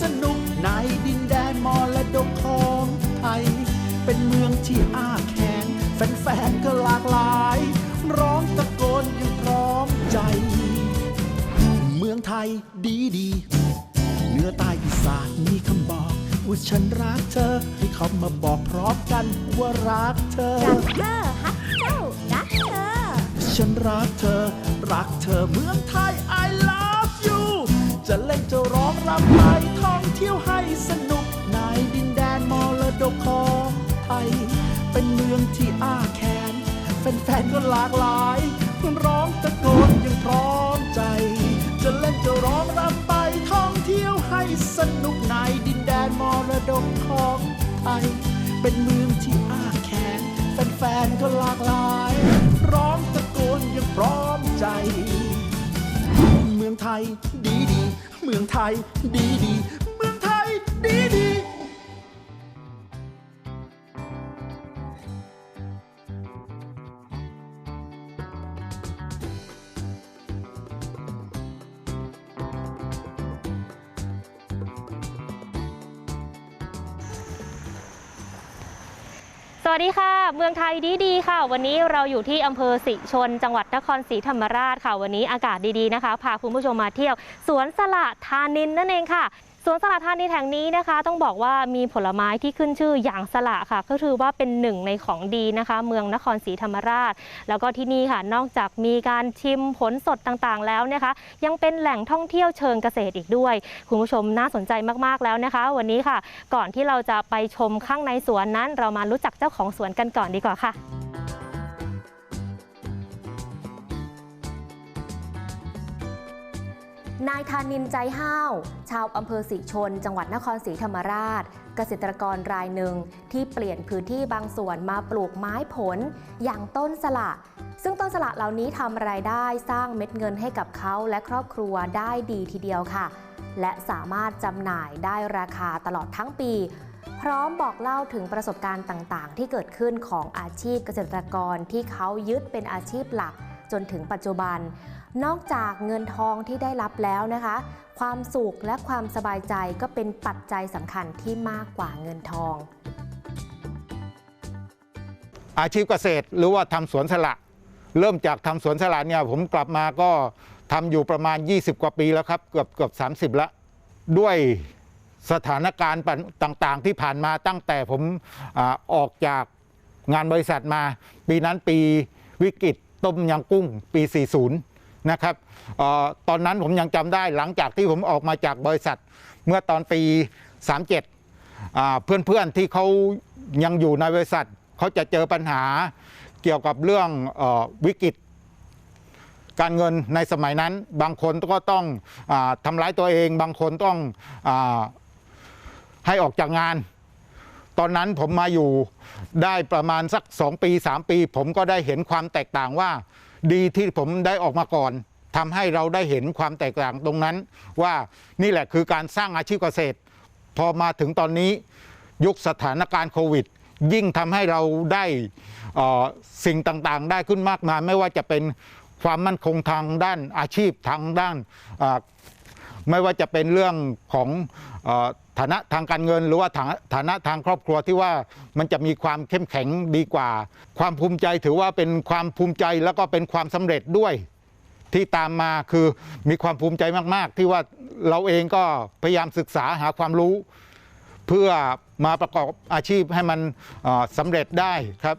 สนุกในดินแดนมรดกของไทย เป็นเมืองที่อ้าแขนแฟนๆก็หลากหลาย ร้องตะโกนอย่างพร้อมใจ เมืองไทยดีดีเหนื้อใต้อีสานมีคำบอกว่าฉันรักเธอ ให้เขามาบอกพร้อมกันว่ารักเธอ รักเธอฮักเจ้ารักเธอ ฉันรักเธอ รักเธอเมืองไทย I love you จะเล่นจะร้องรำไป เที่ยวให้สนุกในดินแดนมรดกของไทย เป็นเมืองที่อ้าแขน แฟนๆก็หลากหลายร้องตะโกนย่างพร้อมใจ จะเล่นจะร้องรำไปท่องเที่ยวให้สนุกในดินแดนมรดกของไทย เป็นเมืองที่อ้าแขน แฟนๆก็หลากหลาย ร้องตะโกนย่างพร้อมใจ เมืองไทยดีดีเมืองไทยดีดี ดีดีสวัสดีค่ะ เมืองไทยดีดีค่ะ วันนี้เราอยู่ที่อำเภอสิชน จังหวัดนครศรีธรรมราชค่ะ วันนี้อากาศดีๆนะคะ พาคุณผู้ชมมาเที่ยว สวนสละทานินนั่นเองค่ะ สวนสละทานินแห่งนี้นะคะ ต้องบอกว่ามีผลไม้ที่ขึ้นชื่ออย่างสละค่ะ ก็ถือว่าเป็นหนึ่งในของดีนะคะ เมืองนครศรีธรรมราช แล้วก็ที่นี่ค่ะนอกจากมีการชิมผลสดต่างๆ แล้วนะคะ ยังเป็นแหล่งท่องเที่ยวเชิงเกษตรอีกด้วย คุณผู้ชมน่าสนใจมากๆแล้วนะคะ วันนี้ค่ะ ก่อนที่เราจะไปชมข้างในสวนนั้น เรามารู้จักเจ้าของสวนกันก่อนดีกว่าค่ะ นายธานินใจห้าว ชาวอำเภอศรีชน จังหวัดนครศรีธรรมราช เกษตรกรรายหนึ่งที่เปลี่ยนพื้นที่บางส่วนมาปลูกไม้ผล อย่างต้นสละ ซึ่งต้นสละเหล่านี้ทำรายได้สร้างเม็ดเงินให้กับเขาและครอบครัวได้ดีทีเดียวค่ะ และสามารถจำหน่ายได้ราคาตลอดทั้งปี พร้อมบอกเล่าถึงประสบการณ์ต่างๆ ที่เกิดขึ้นของอาชีพเกษตรกรที่เขายึดเป็นอาชีพหลัก จนถึงปัจจุบัน นอกจากเงินทองที่ได้รับแล้วนะคะ ความสุขและความสบายใจก็เป็นปัจจัยสำคัญที่มากกว่าเงินทอง อาชีพเกษตรหรือว่าทำสวนสละเริ่มจากทำสวนสละเนี่ยผมกลับมาก็ทำอยู่ประมาณ 20 กว่าปีแล้วครับ เกือบเกือบ30ละ ด้วยสถานการณ์ต่างๆ ที่ผ่านมาตั้งแต่ผมอออกจากงานบริษัทมา ปีนั้นปีวิกฤต ต้มยำกุ้งปี 40 นะครับออตอนนั้นผมยังจำได้หลังจากที่ผมออกมาจากบริษัทเมื่อตอนปี 37 เพื่อนๆที่เขายังอยู่ในบริษัทเขาจะเจอปัญหาเกี่ยวกับเรื่องออวิกฤตการเงินในสมัยนั้นบางคนก็ต้องอทำร้ายตัวเอง บางคนต้องอให้ออกจากงาน ตอนนั้นผมมาอยู่ได้ประมาณสัก 2 ปี 3 ปี ผมก็ได้เห็นความแตกต่างว่า ดีที่ผมได้ออกมาก่อนทำให้เราได้เห็นความแตกต่างตรงนั้น ว่านี่แหละคือการสร้างอาชีพเกษตร พอมาถึงตอนนี้ยุคสถานการณ์โควิด ยิ่งทำให้เราได้สิ่งต่างๆ ได้ขึ้นมากมายไม่ว่าจะเป็นความมั่นคงทางด้านอาชีพทางด้าน ไม่ว่าจะเป็นเรื่องของ ฐานะทางการเงินหรือว่าฐานะทางครอบครัวที่ว่ามันจะมีความเข้มแข็งดีกว่า ความภูมิใจถือว่าเป็นความภูมิใจแล้วก็เป็นความสำเร็จด้วย ที่ตามมาคือมีความภูมิใจมาก ๆ ที่ว่าเราเองก็พยายามศึกษาหาความรู้ เพื่อมาประกอบอาชีพให้มันสำเร็จได้ครับ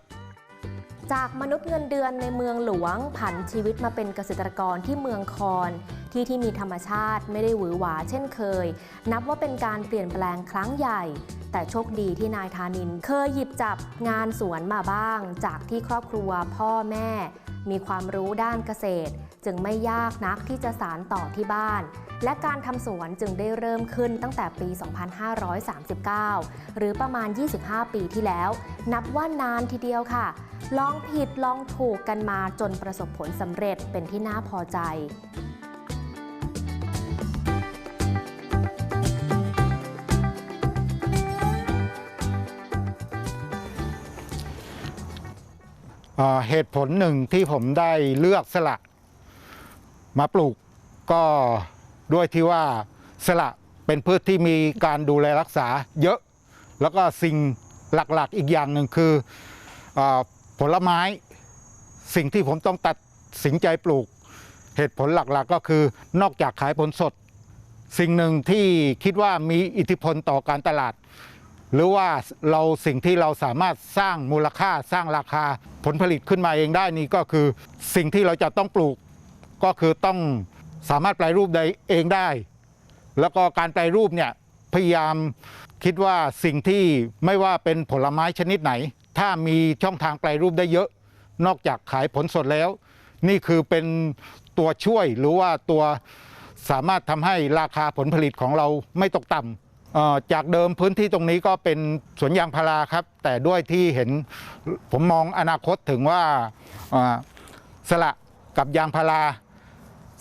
จากมนุษย์เงินเดือนในเมืองหลวง ผันชีวิตมาเป็นเกษตรกรที่เมืองคอน ที่ที่มีธรรมชาติไม่ได้หวือหวาเช่นเคย นับว่าเป็นการเปลี่ยนแปลงครั้งใหญ่ แต่โชคดีที่นายธานิน เคยหยิบจับงานสวนมาบ้าง จากที่ครอบครัวพ่อแม่ มีความรู้ด้านเกษตร จึงไม่ยากนักที่จะสารต่อที่บ้าน และการทำสวนจึงได้เริ่มขึ้นตั้งแต่ปี 2539 หรือประมาณ 25 ปีที่แล้ว นับว่านานทีเดียวค่ะ ลองผิดลองถูกกันมาจนประสบผลสำเร็จเป็นที่น่าพอใจ เหตุผลหนึ่งที่ผมได้เลือกสละมาปลูกก็ด้วยที่ว่าสละเป็นพืชที่มีการดูแลรักษาเยอะ แล้วก็สิ่งหลักๆอีกอย่างหนึ่งคืออผลไม้สิ่งที่ผมต้องตัดสินใจปลูก เหตุผลหลักๆก็คือนอกจากขายผลสด สิ่งหนึ่งที่คิดว่ามีอิทธิพลต่อการตลาด หรือว่าเราสิ่งที่เราสามารถสร้างมูลค่าสร้างราคาผลผลิตขึ้นมาเองได้นี่ก็คือสิ่งที่เราจะต้องปลูกก็คือต้องสามารถแปลรูปได้เองได้ แล้วก็การแปลรูปเนี่ยพยายามคิดว่าสิ่งที่ไม่ว่าเป็นผลไม้ชนิดไหน ถ้ามีช่องทางแปลรูปได้เยอะ นอกจากขายผลสดแล้ว นี่คือเป็นตัวช่วยหรือว่าตัวสามารถทำให้ราคาผลผลิตของเราไม่ตกต่ำ จากเดิมพื้นที่ตรงนี้ก็เป็นสวนยางพาราครับ แต่ด้วยที่เห็นผมมองอนาคตถึงว่าสละกับยางพารา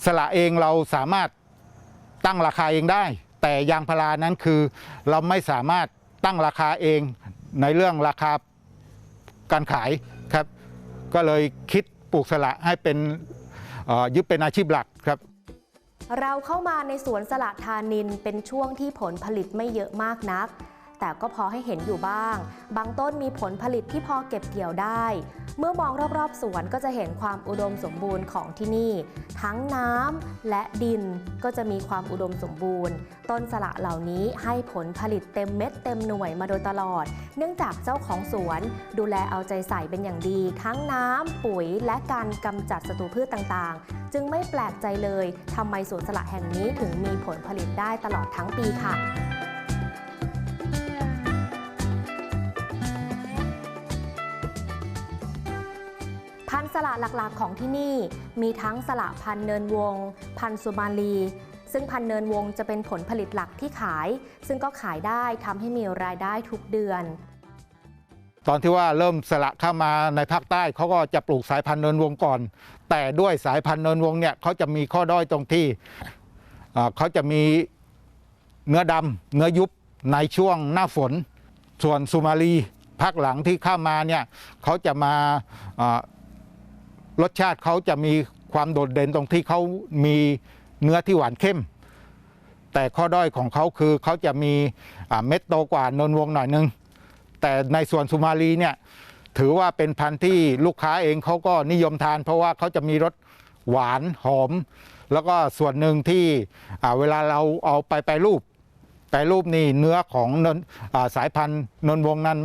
สละเองเราสามารถตั้งราคาเองได้ แต่ยางพารานั้นคือเราไม่สามารถตั้งราคาเองในเรื่องราคาการขายครับ ก็เลยคิดปลูกสละให้เป็นยึดเป็นอาชีพหลัก เราเข้ามาในสวนสละทานินเป็นช่วงที่ผลผลิตไม่เยอะมากนัก แต่ก็พอให้เห็นอยู่บ้าง บางต้นมีผลผลิตที่พอเก็บเกี่ยวได้ เมื่อมองรอบๆสวนก็จะเห็นความอุดมสมบูรณ์ของที่นี่ ทั้งน้ำและดินก็จะมีความอุดมสมบูรณ์ ต้นสละเหล่านี้ให้ผลผลิตเต็มเม็ดเต็มหน่วยมาโดยตลอด เนื่องจากเจ้าของสวน ดูแลเอาใจใส่เป็นอย่างดี ทั้งน้ำปุ๋ยและการกำจัดศัตรูพืชต่างๆ จึงไม่แปลกใจเลยทำไมสวนสละแห่งนี้ถึงมีผลผลิตได้ตลอดทั้งปีค่ะะหลักๆของที่นี่มีทั้งสละพันเนินวง พันสุมาลี ซึ่งพันเนินวงจะเป็นผลผลิตหลักที่ขาย ซึ่งก็ขายได้ทำให้มีรายได้ทุกเดือน ตอนที่ว่าเริ่มสละเข้ามาในภาคใต้เขาก็จะปลูกสายพันเนินวงก่อน แต่ด้วยสายพันเนินวงเนี่ยเขาจะมีข้อด้อยตรงที่เขาจะมีเนื้อดำเนื้อยุบในช่วงหน้าฝน ส่วนสุมาลีภาคหลังที่เข้ามาเนี่ยเขาจะมา รสชาติเขาจะมีความโดดเด่นตรงที่เขามีเนื้อที่หวานเข้ม แต่ข้อด้อยของเขาคือเขาจะมีเม็ดโตกว่านนวงหน่อยนึง แต่ในส่วนสุมาลีเนี่ยถือว่าเป็นพันธุ์ที่ลูกค้าเองเขาก็นิยมทาน เพราะว่าเขาจะมีรสหวานหอม แล้วก็ส่วนหนึ่งที่เวลาเราเอาไปแปรรูปแปรรูปนี่เนื้อของนนสายพันธุ์นนวงนั้น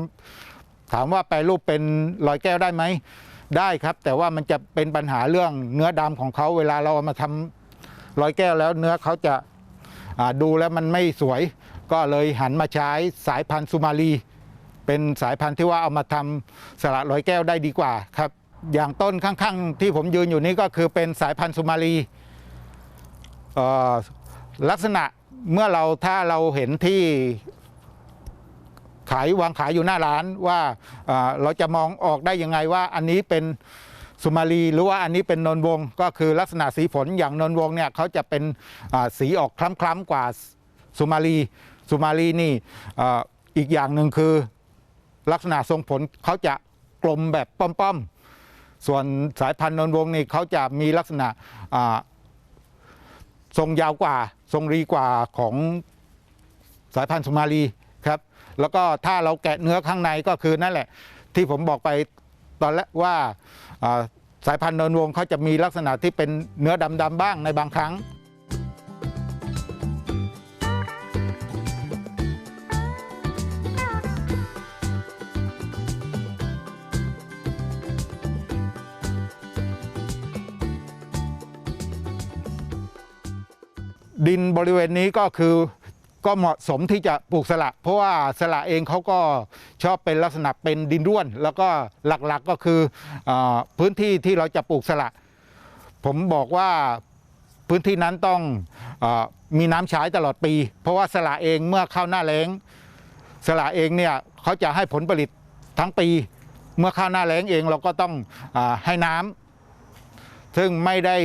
ถามว่าแปรรูปเป็นรอยแก้วได้ไหม ได้ครับ แต่ว่ามันจะเป็นปัญหาเรื่องเนื้อดำของเขาเวลาเราเอามาทำรอยแก้วแล้วเนื้อเขาจะาดูแล้วมันไม่สวย ก็เลยหันมาใช้สายพันธุ์สุมาลีเป็นสายพันธุ์ที่ว่าเอามาทำสละร้อยแก้วได้ดีกว่าครับอย่างต้นข้างๆ ที่ผมยืนอยู่นี้ก็คือเป็นสายพันธุ์สุมาลีลักษณะเมื่อเราถ้าเราเห็นที่ ขายวางขายอยู่หน้าร้านว่าเราจะมองออกได้ยังไงว่าอันนี้เป็นสุมาลีหรือว่าอันนี้เป็นนนวงก็คือลักษณะสีผลอย่างนนวงเนี่ยเขาจะเป็นสีออกคล้ำๆกว่าสุมาลีสุมาลีนี่อีกอย่างหนึ่งคือลักษณะทรงผลเขาจะกลมแบบป้อมๆ ส่วนสายพันธุ์นนวงนี่เขาจะมีลักษณะทรงยาวกว่า ทรงรีกว่าของสายพันธุ์สุมาลี แล้วก็ถ้าเราแกะเนื้อข้างในก็คือนั่นแหละ ที่ผมบอกไปตอนแรกว่าสายพันธุ์นนวงเขาจะมีลักษณะที่เป็นเนื้อดำๆบ้างในบางครั้งดินบริเวณนี้ก็คือ ก็เหมาะสมที่จะปลูกสละ เพราะว่าสละเองเขาก็ชอบเป็นลักษณะเป็นดินร่วน แล้วก็หลักๆก็คืออพื้นที่ที่เราจะปลูกสละ ผมบอกว่าพื้นที่นั้นต้องอมีน้ำใช้ตลอดปี เพราะว่าสละเองเมื่อเข้าหน้าแล้ง สละเองเนี่ยเขาจะให้ผลผลิตทั้งปี เมื่อเข้าหน้าแล้งเองเราก็ต้องอให้น้ำ ซึ่งไม่ได้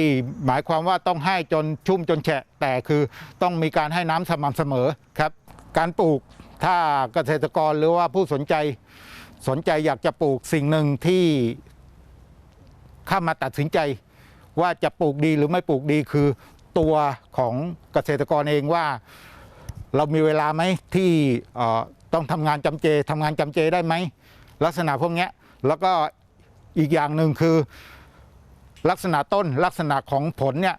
หมายความว่าต้องให้จนชุ่มจนแฉะ แต่คือต้องมีการให้น้ำสม่ำเสมอครับ การปลูกถ้าเกษตรกรหรือว่าผู้สนใจสนใจอยากจะปลูกสิ่งหนึ่งที่เข้ามาตัดสินใจ ว่าจะปลูกดีหรือไม่ปลูกดีคือตัวของเกษตรกรเองว่า เรามีเวลาไหมที่ต้องทำงานจำเจทำงานจำเจได้ไหมลักษณะพวกนี้แล้วก็อีกอย่างหนึ่งคือ ลักษณะต้นลักษณะของผลเนี่ย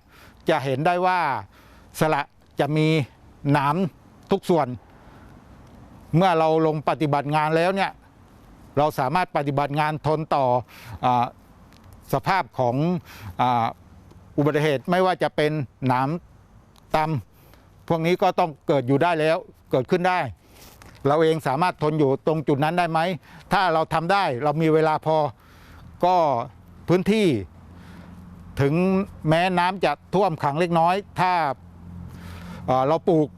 จะเห็นได้ว่าสละจะมีหนามทุกส่วน เมื่อเราลงปฏิบัติงานแล้วเนี่ยเราสามารถปฏิบัติงานทนต่ออสภาพของออุบัติเหตุไม่ว่าจะเป็นหนามตำพวกนี้ก็ต้องเกิดอยู่ได้แล้วเกิดขึ้นได้ เราเองสามารถทนอยู่ตรงจุดนั้นได้ไหม ถ้าเราทำได้เรามีเวลาพอก็พื้นที่ ถึงแม้น้ำจะท่วมขังเล็กน้อย ถ้าเราปลูก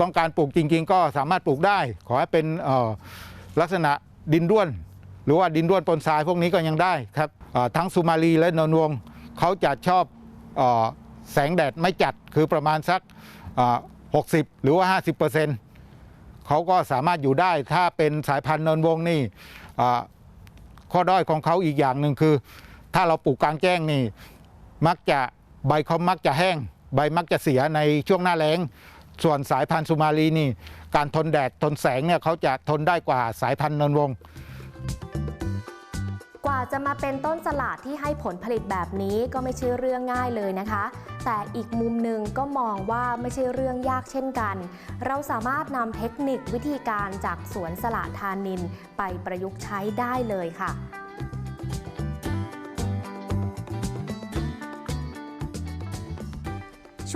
ต้องการปลูกจริง ๆ ก็สามารถปลูกได้ ขอให้เป็นลักษณะดินด้วน หรือว่าดินด้วนปนทรายพวกนี้ก็ยังได้ครับทั้งสุมาลีและนนวงเขาจะชอบอแสงแดดไม่จัดคือประมาณสัก 60 หรือว่า 50%เขาก็สามารถอยู่ได้ถ้าเป็นสายพันธุ์นนวงนี่ข้อด้อยของเขาอีกอย่างหนึ่งคือ ถ้าเราปลูกกลางแจ้งนี่ มักจะใบเขามักจะแห้ง ใบมักจะเสียในช่วงหน้าแล้ง ส่วนสายพันธุ์สุมาลีนี่ การทนแดดทนแสงเนี่ยเขาจะทนได้กว่าสายพันธุ์นนวงกว่าจะมาเป็นต้นสลัดที่ให้ผลผลิตแบบนี้ก็ไม่ใช่เรื่องง่ายเลยนะคะ แต่อีกมุมหนึ่งก็มองว่าไม่ใช่เรื่องยากเช่นกัน เราสามารถนำเทคนิควิธีการจากสวนสละทานินไปประยุกต์ใช้ได้เลยค่ะ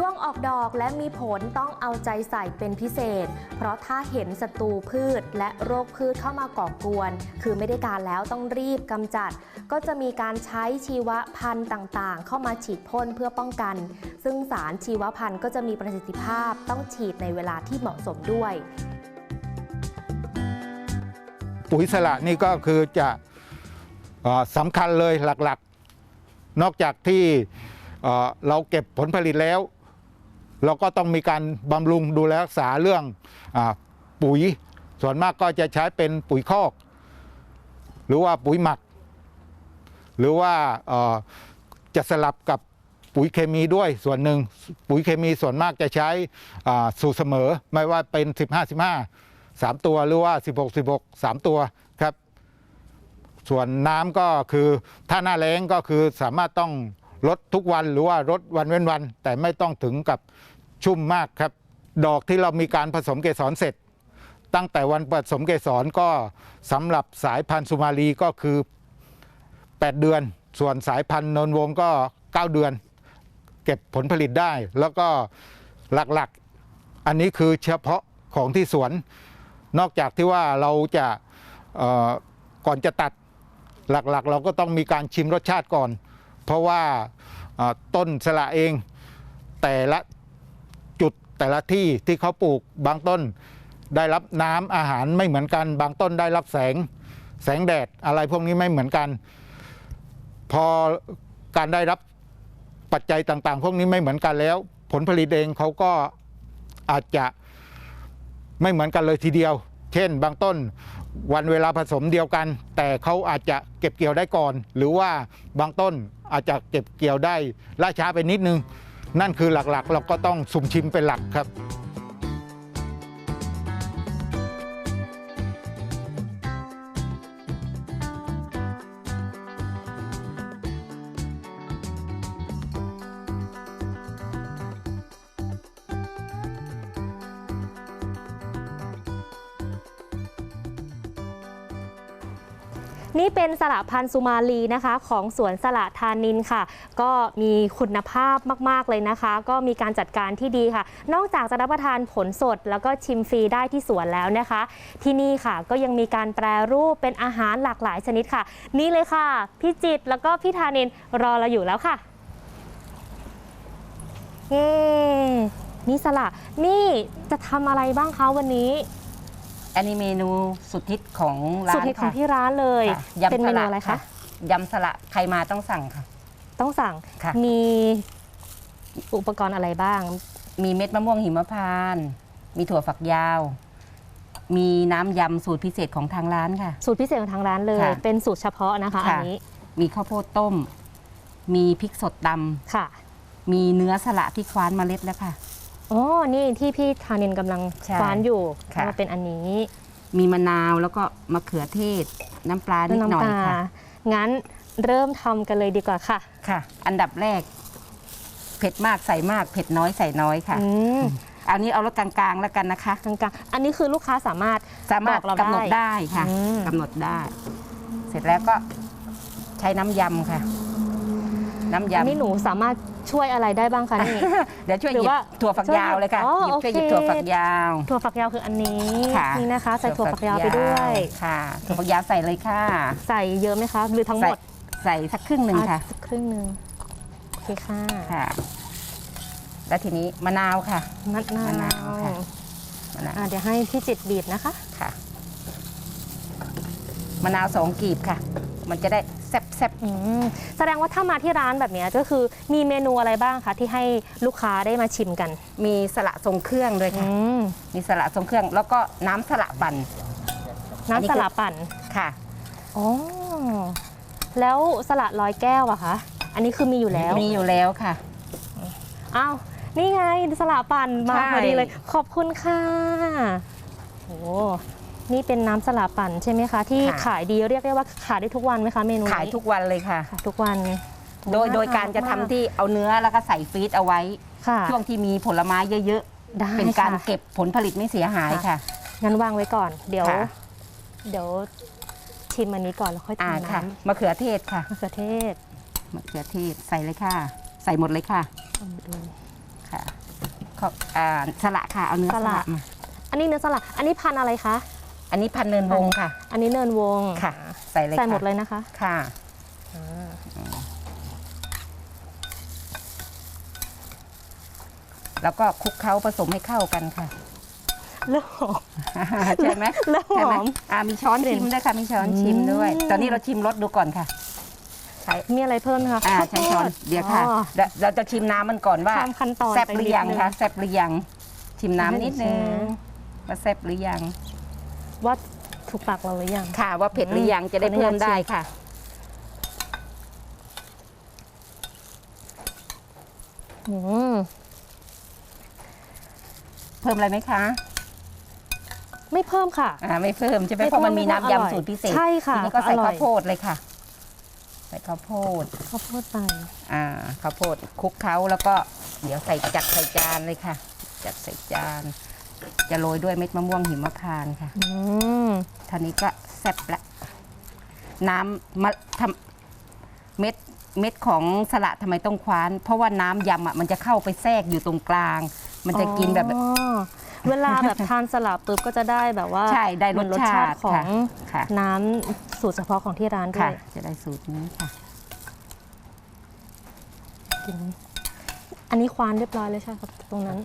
ช่วงออกดอกและมีผลต้องเอาใจใส่เป็นพิเศษ เพราะถ้าเห็นศัตรูพืชและโรคพืชเข้ามาก่อกวน คือไม่ได้การแล้วต้องรีบกำจัด ก็จะมีการใช้ชีวพันธุ์ต่างๆ เข้ามาฉีดพ่นเพื่อป้องกัน ซึ่งสารชีวพันธุ์ก็จะมีประสิทธิภาพต้องฉีดในเวลาที่เหมาะสมด้วย ปุ๋ยสละนี่ก็คือจะสำคัญเลยหลักๆ นอกจากที่เราเก็บผลผลิตแล้ว เราก็ต้องมีการบำรุงดูแลรักษาเรื่องอปุ๋ย ส่วนมากก็จะใช้เป็นปุ๋ยคอก หรือว่าปุ๋ยหมัก หรือว่าจะสลับกับปุ๋ยเคมีด้วยส่วนหนึ่งปุ๋ยเคมีส่วนมากจะใช้สูตรเสมอ ไม่ว่าเป็น 15 15 3 ตัวหรือว่า 16 16 3 ตัวครับ ส่วนน้ำก็คือถ้าหน้าแล้งก็คือสามารถต้องลดทุกวันหรือว่าลดวันเว้นวัน แต่ไม่ต้องถึงกับ ชุ่มมากครับ ดอกที่เรามีการผสมเกสรเสร็จ ตั้งแต่วันผสมเกสรก็สำหรับสายพันธุ์สุมาลีก็คือ 8 เดือน ส่วนสายพันธุ์นนวงก็ 9 เดือน เก็บผลผลิตได้ แล้วก็หลักๆอันนี้คือเฉพาะของที่สวน นอกจากที่ว่าเราจะก่อนจะตัดหลักๆ เราก็ต้องมีการชิมรสชาติก่อน เพราะว่าต้นสละเองแต่ละ แต่ละที่ที่เขาปลูกบางต้น ได้รับน้ำอาหารไม่เหมือนกัน บางต้นได้รับแสง แสงแดดอะไรพวกนี้ไม่เหมือนกัน พอการได้รับปัจจัยต่างๆ พวกนี้ไม่เหมือนกันแล้ว ผลผลิตเองเขาก็อาจจะไม่เหมือนกันเลยทีเดียว เช่น บางต้นวันเวลาผสมเดียวกัน แต่เขาอาจจะเก็บเกี่ยวได้ก่อน หรือว่าบางต้นอาจจะเก็บเกี่ยวได้ล่าช้าไปนิดนึง นั่นคือหลักๆ เราก็ต้องสุ่มชิมเป็นหลักครับ นี่เป็นสละพันธุ์สุมาลีนะคะ ของสวนสละทานินค่ะ ก็มีคุณภาพมากๆเลยนะคะ ก็มีการจัดการที่ดีค่ะ นอกจากจะรับประทานผลสด แล้วก็ชิมฟรีได้ที่สวนแล้วนะคะ ที่นี่ค่ะก็ยังมีการแปรรูปเป็นอาหารหลากหลายชนิดค่ะ นี่เลยค่ะพี่จิตแล้วก็พี่ธานินรอเราอยู่แล้วค่ะเย้นี่สละนี่จะทำอะไรบ้างคะวันนี้ อันนี้เมนูสุดฮิตของร้านสุดฮิตของค่ะที่ร้านเลยค่ะยำเป็นเมสนูลัดอะไรคะยำสละใครมาต้องสั่งค่ะ ต้องสั่งค่ะ มีอุปกรณ์อะไรบ้าง มีเม็ดมะม่วงหิมพานต์มีถั่วฝักยาว มีน้ำยำสูตรพิเศษของทางร้านค่ะ สูตรพิเศษของทางร้านเลย ค่ะเป็นสูตรเฉพาะนะคะอันค่ะ นี้มีข้าวโพดต้ม มีพริกสดดค่ะำมีเนื้อสละที่คว้านเมล็ดแล้วค่ะ อ๋อ นี่ที่พี่ธานินกำลังใช่คว้านอยู่ค่ะ มาเป็นอันนี้มีมะนาวแล้วก็มะเขือเทศ น้ำปลานิดหน่อยน้ำปลาค่ะงั้นเริ่มทำกันเลยดีกว่าค่ะค่ะ อันดับแรก เผ็ดมากใส่มากเผ็ดน้อยใส่น้อยค่ะ อืมอันนี้เอารสกลางๆแล้วกันนะคะ กลางๆอันนี้คือลูกค้าสามารถ สามารถบอกเรากำหนดได้ได้ค่ะอืม กำหนดได้ เสร็จแล้วก็ใช้น้ำยำค่ะ น้ำอันนี้ยำหนูสามารถช่วยอะไรได้บ้างคะนี่ เดี๋ยวช่วยหรืหอยิบว่าถั่วฝักยาวเลยค่ะอ๋อหยิบช่วยหยิบโอเค ถั่วฝักยาว ถั่วฝักยาวคืออันนี้ค่ะนี่นะคะใส่ถั่วฝักยาวไปด้วย ค่ะถั่วฝักยาวใส่เลยค่ะใส่เยอะไหมคะหรือทั้งหมดใส่สักครึ่งหนึ่งค่ะอ่สักครึ่งหนึ่งโอเคค่ะค่ะ แล้วทีนี้มะนาวค่ะ มะนามะนาววค่ะ มะนาวอะเดี๋ยวให้พี่จิตรบีบนะคะ ค่ะมะนาวสองกีบค่ะ มันจะได้ แซ่บอืมแสดงว่าถ้ามาที่ร้านแบบเนี้ยก็คือมีเมนูอะไรบ้างคะที่ให้ลูกค้าได้มาชิมกันๆมีสละทรงเครื่องด้วยอืค่ะ มมีสละทรงเครื่อง แล้วก็น้ำสละปั่น อันนี้น้ำสคือ ลัดปั่นค่ะ อ๋อแล้วสลัดลอยแก้วอะคะอันนี้คือมีอยู่แล้ว มีอยู่แล้วค่ะ อ้าวนี่ไงสลัดปั่นมาใช่ พอดีเลย ขอบคุณค่ะโอ้ นี่เป็นน้ำสลัดปั่นใช่ไหมคะ ที่ขายดีเรียกได้ว่าขายได้ทุกวันไหมคะเมนูนี้ขายทุกวันเลยค่ะ ขายทุกวันโดยโดยการจะทำที่เอาเนื้อแล้วก็ใส่ฟรีซเอาไว้ ค่ะช่วงที่มีผลไม้เยอะได้ๆ เป็นการค่ะ เก็บผลผลิตไม่เสียหายค่ะ งั้นวางไว้ก่อน เดี๋ยว ค่ะ เดี๋ยวชิมอันนี้ก่อนแล้วค่อยอ่าทำค่ะน้มะเขือเทศค่ะำมะเขือเทศมะเขือเทศใส่เลยค่ะ ใส่หมดเลยค่ะเอาหมดเลย ค่ะขออ่าสละค่ะเอาเนื้อสสละ ละมาอันนี้เนื้อสลัด อันนี้พันธุ์อะไรคะ อันนี้พันเนินวงค่ะ อันนี้เนินวงค่ะ ใส่เลยใส่หมดค่ะเลยนะคะ ค่ะแล้วก็คลุกเคล้าผสมให้เข้ากันค่ะเริ่มหอมใช่ไหมเริ่มหใช่ไหมอมอ่ามีช้อนชิมด้วยค่ะมีช้อนชิมด้วยอืมตอนนี้เราชิมรสดูก่อนค่ะใช้มีอะไรเพิ่มไหมคะอ่าข้าวใช้ช้อนโพเดี๋ยวค่ะอ๋อเดี๋ยวเราจะชิมน้ำมันก่อนว่าข้ามขั้นตอนแซ่บไปหรืนิอดยังนึงคะแซ่บหรือยัง ชิมน้ำนิดนึงชิมว่าแซ่บหรือยัง ว่าถูกปากเราหรือยัง ค่ะ ว่าเผ็ดหรือยังจะได้ขออนุญาตเพิ่มได้ชิมค่ะ อืมเพิ่มอะไรไหมคะ ไม่เพิ่มค่ะ อ่าไม่เพิ่มใช่ไหมไม่เพราะมันเพิ่มมีไม่น้ำเพิ่มอร่อยยำสูตรพิเศษใช่ค่ะทีนี้ก็ใส่อร่อย ข้าวโพดเลยค่ะ ใส่ข้าวโพด ข้าวโพดไปอ่าข้าวโพดคลุกเคล้าแล้วก็เดี๋ยวใส่จัดใส่จานเลยค่ะ จัดใส่จาน จะโรยด้วยเม็ดมะม่วงหิมพานต์ค่ะอืมท่านี้ก็แซ่บละ น้ำมะทำเม็ดเม็ดของสละทำไมต้องคว้าน เพราะว่าน้ำยำอะมันจะเข้าไปแทรกอยู่ตรงกลาง มันจะกินแบบ อ๋อเวลาแบบทานสลับปุ๊บก็จะได้แบบว่าใช่ได้เหมือนรสชาติของค่ะ น้ำสูตรเฉพาะของที่ร้านด้วค่ะ ยจะได้สูตรนี้ค่ะ กินอันนี้ควานเรียบร้อยเลยใช่ครับตรงนั้น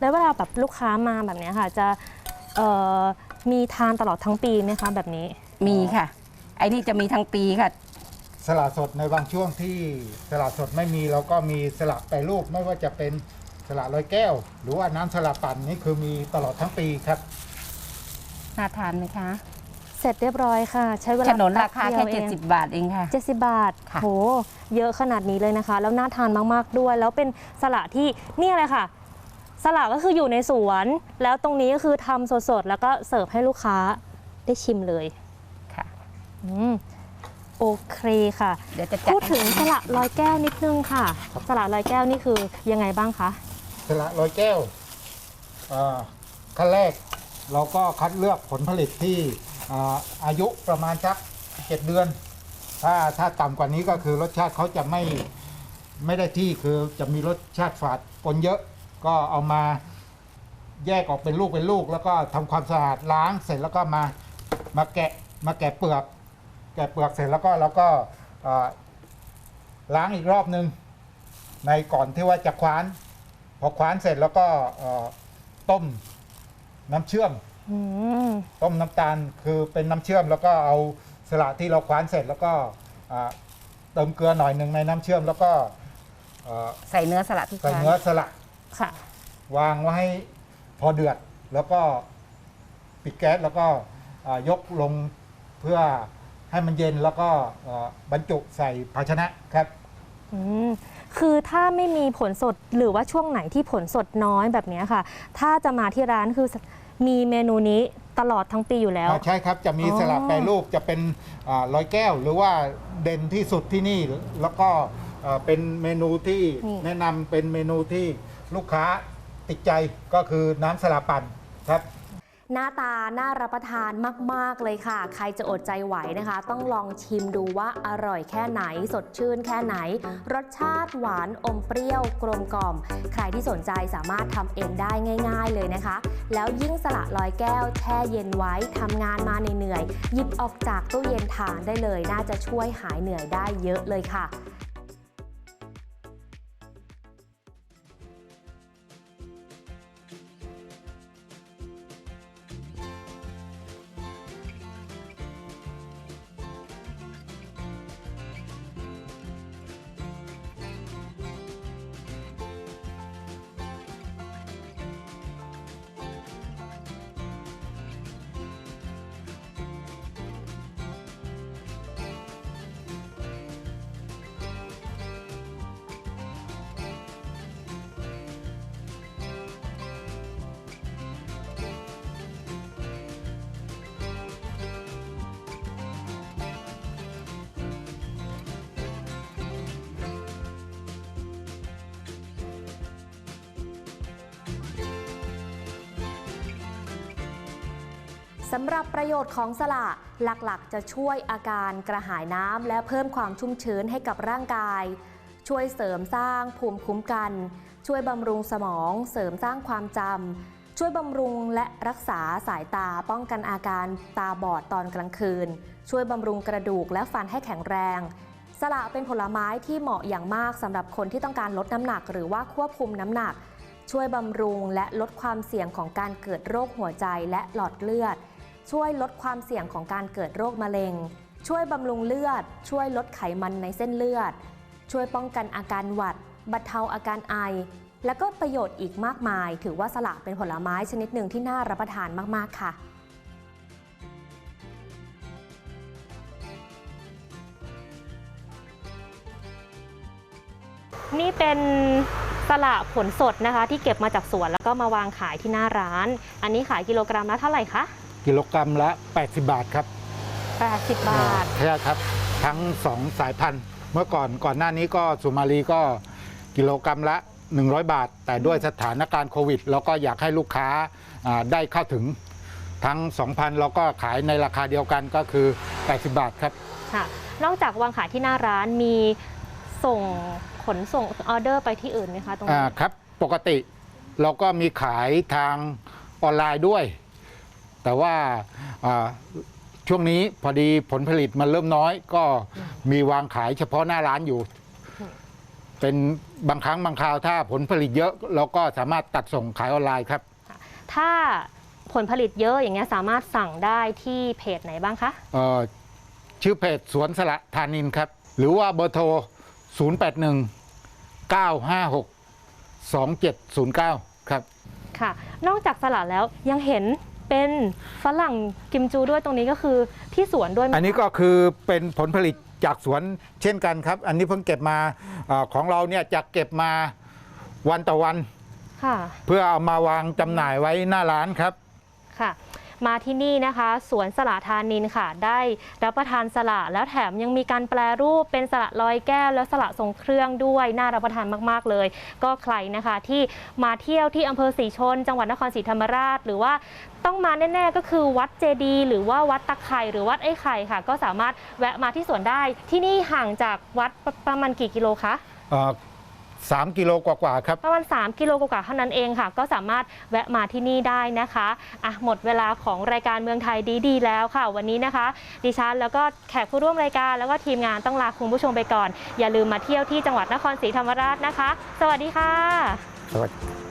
แล้วเวลาแบบลูกค้ามาแบบเนี้ยค่ะ จะเอ่อมีทานตลอดทั้งปีไหมคะแบบนี้ มีค่ะ ไอ้นี่จะมีทั้งปีค่ะ สละสดในบางช่วงที่สละสดไม่มีเราก็มีสละแปรรูปไม่ว่าจะเป็นสละลอยแก้ว หรือว่าน้ำสละปั่นนี่คือมีตลอดทั้งปีครับ น่าทานไหมคะเสร็จเรียบร้อยค่ะ ใช้เวลาขนนราคาป๊บแค่ดียวอง70 บาทเองค่ะ 70 บาทค่ะ โห เยอะขนาดนี้เลยนะคะ แล้วน่าทานมาก ๆ ด้วย แล้วเป็นสละที่เนี่ยเลยค่ะ สละก็คืออยู่ในสวน แล้วตรงนี้ก็คือทำสดๆ แล้วก็เสิร์ฟให้ลูกค้าได้ชิมเลยค่ะอืมโอเคค่ะ เดี๋ยวจะจัดพูดถึงสละลอยแก้วนิดนึงค่ะ สละลอยแก้วนี่คือยังไงบ้างคะสละลอยแก้วอ่าขั้นแรกเราก็คัดเลือกผลผลิตที่อ่าอายุประมาณสักเจ็ดเดือน ถ้าถ้าต่ำกว่านี้ก็คือรสชาติเขาจะไม่ไม่ได้ที่คือจะมีรสชาติฝาดปนเยอะ ก็เอามาแยกออกเป็นลูกเป็นลูก แล้วก็ทำความสะอาดล้างเสร็จแล้วก็มามาแกะมาแกะเปลือก แกะเปลือกเสร็จแล้วก็เราก็อ่าล้างอีกรอบนึง ในก่อนที่ว่าจะคว้าน พอคว้านเสร็จแล้วก็เอ่อต้มน้ำเชื่อมอืมต้มน้ำตาลคือเป็นน้ำเชื่อม แล้วก็เอาสละที่เราคว้านเสร็จแล้วก็อ่าเติมเกลือหน่อยหนึ่งในน้ำเชื่อมแล้วก็เอ่อใส่เนื้อสลัดทุกคใส่รั้งเนื้อสละ ค่ะ วางไว้ให้พอเดือดแล้วก็ปิดแก๊สแล้วก็อ่ายกลงเพื่อให้มันเย็นแล้วก็เอ่อบรรจุใส่ภาชนะครับ อืมคือถ้าไม่มีผลสดหรือว่าช่วงไหนที่ผลสดน้อยแบบเนี้ยค่ะ ถ้าจะมาที่ร้านคือมีเมนูนี้ตลอดทั้งปีอยู่แล้ว อ่าใช่ครับ จะมีอ๋อ สลัดแปรรูปจะเป็นอาร้อยแก้ว หรือว่าเด่นที่สุดที่นี่แล้วก็อ่าเป็นเมนูที่แนะนำเป็นเมนูที่ ลูกค้าติดใจก็คือน้ำสลัดปั่นครับ หน้าตาน่ารับประทานมาก ๆ เลยค่ะ ใครจะอดใจไหวนะคะ ต้องลองชิมดูว่าอร่อยแค่ไหน สดชื่นแค่ไหน รสชาติหวานอมเปรี้ยวกลมกล่อม ใครที่สนใจสามารถทำเองได้ง่าย ๆ เลยนะคะ แล้วยิ่งสละลอยแก้วแช่เย็นไว้ทำงานมาเหนื่อยๆหยิบออกจากตู้เย็นทานได้เลย น่าจะช่วยหายเหนื่อยได้เยอะเลยค่ะ สำหรับประโยชน์ของสละหลักๆ จะช่วยอาการกระหายน้ำและเพิ่มความชุ่มชื้นให้กับร่างกาย ช่วยเสริมสร้างภูมิคุ้มกัน ช่วยบำรุงสมอง เสริมสร้างความจำช่วยบำรุงและรักษาสายตาป้องกันอาการตาบอดตอนกลางคืน ช่วยบำรุงกระดูกและฟันให้แข็งแรง สละเป็นผลไม้ที่เหมาะอย่างมากสำหรับคนที่ต้องการลดน้ำหนัก หรือว่าควบคุมน้ำหนักช่วยบำรุงและลดความเสี่ยงของการเกิดโรคหัวใจและหลอดเลือด ช่วยลดความเสี่ยงของการเกิดโรคมะเร็ง ช่วยบำรุงเลือด ช่วยลดไขมันในเส้นเลือด ช่วยป้องกันอาการหวัดบรรเทาอาการไอ และก็ประโยชน์อีกมากมาย ถือว่าสละเป็นผลไม้ชนิดหนึ่งที่น่ารับประทานมากๆค่ะนี่เป็นสละผลสดนะคะ ที่เก็บมาจากสวนแล้วก็มาวางขายที่หน้าร้าน อันนี้ขายกิโลกรัมละเท่าไหร่คะ กิโลกรัมละ 80 บาทครับ80 บาท ใช่ครับ ทั้งสองสายพันธุ์ เมื่อก่อนก่อนหน้านี้ก็สุมาลีก็กิโลกรัมละ 100 บาท แต่ด้วยสถานการณ์โควิดเราก็อยากให้ลูกค้าอ่าได้เข้าถึงทั้ง 2,000เราก็ขายในราคาเดียวกันก็คือ 80 บาทครับค่ะนอกจากวางขายที่หน้าร้านมีส่งขนส่งออเดอร์ไปที่อื่นไหมคะตรงอ่านี้ครับ ปกติเราก็มีขายทางออนไลน์ด้วย แต่ว่าอ่าช่วงนี้พอดีผลผลิตมันเริ่มน้อย ก็มีวางขายเฉพาะหน้าร้านอยู่ เป็นบางครั้งบางคราวถ้าผลผลิตเยอะ เราก็สามารถตัดส่งขายออนไลน์ครับ ถ้าผลผลิตเยอะอย่างเงี้ยสามารถสั่งได้ที่เพจไหนบ้างคะเอ่อชื่อเพจสวนสละธานินครับ หรือว่าเบอร์โทร 081 956 2709 ครับ ค่ะ นอกจากสลัดแล้วยังเห็น เป็นฝรั่งกิมจูด้วยตรงนี้ก็คือที่สวนด้วยไหมอันนี้ก็คือเป็นผลผลิตจากสวนเช่นกันครับ อันนี้เพิ่งเก็บมาอาของเราเนี่ยจะเก็บมาวันต่อวัน ค่ะ เพื่อเอามาวางจำหน่ายไว้หน้าร้านครับ ค่ะ มาที่นี่นะคะสวนสละทานินค่ะ ได้รับประทานสละแล้วแถมยังมีการแปลรูปเป็นสละลอยแก้ว แล้วสละทรงเครื่องด้วยน่ารับประทานมาก ๆ เลย ก็ใครนะคะที่มาเที่ยวที่อำเภอศรีชน จังหวัดนครศรีธรรมราช หรือว่า ต้องมาแน่ๆก็คือวัดเจดีย์หรือว่าวัดตะไคร่หรือวัดไอ้ไข่ค่ะ ก็สามารถแวะมาที่สวนได้ ที่นี่ห่างจากวัดประประมาณกี่กิโลคะเอ่อสามกิโลกว่าๆครับ ประมาณ 3 กิโลกว่าๆเท่านั้นเองค่ะ ก็สามารถแวะมาที่นี่ได้นะคะอะหมดเวลาของรายการเมืองไทยดีๆ แล้วค่ะ วันนี้นะคะ ดิฉันแล้วก็แขกผู้ร่วมรายการแล้วก็ทีมงานต้องลาคุณผู้ชมไปก่อน อย่าลืมมาเที่ยวที่จังหวัดนครศรีธรรมราชนะคะ สวัสดีค่ะ สวัสดี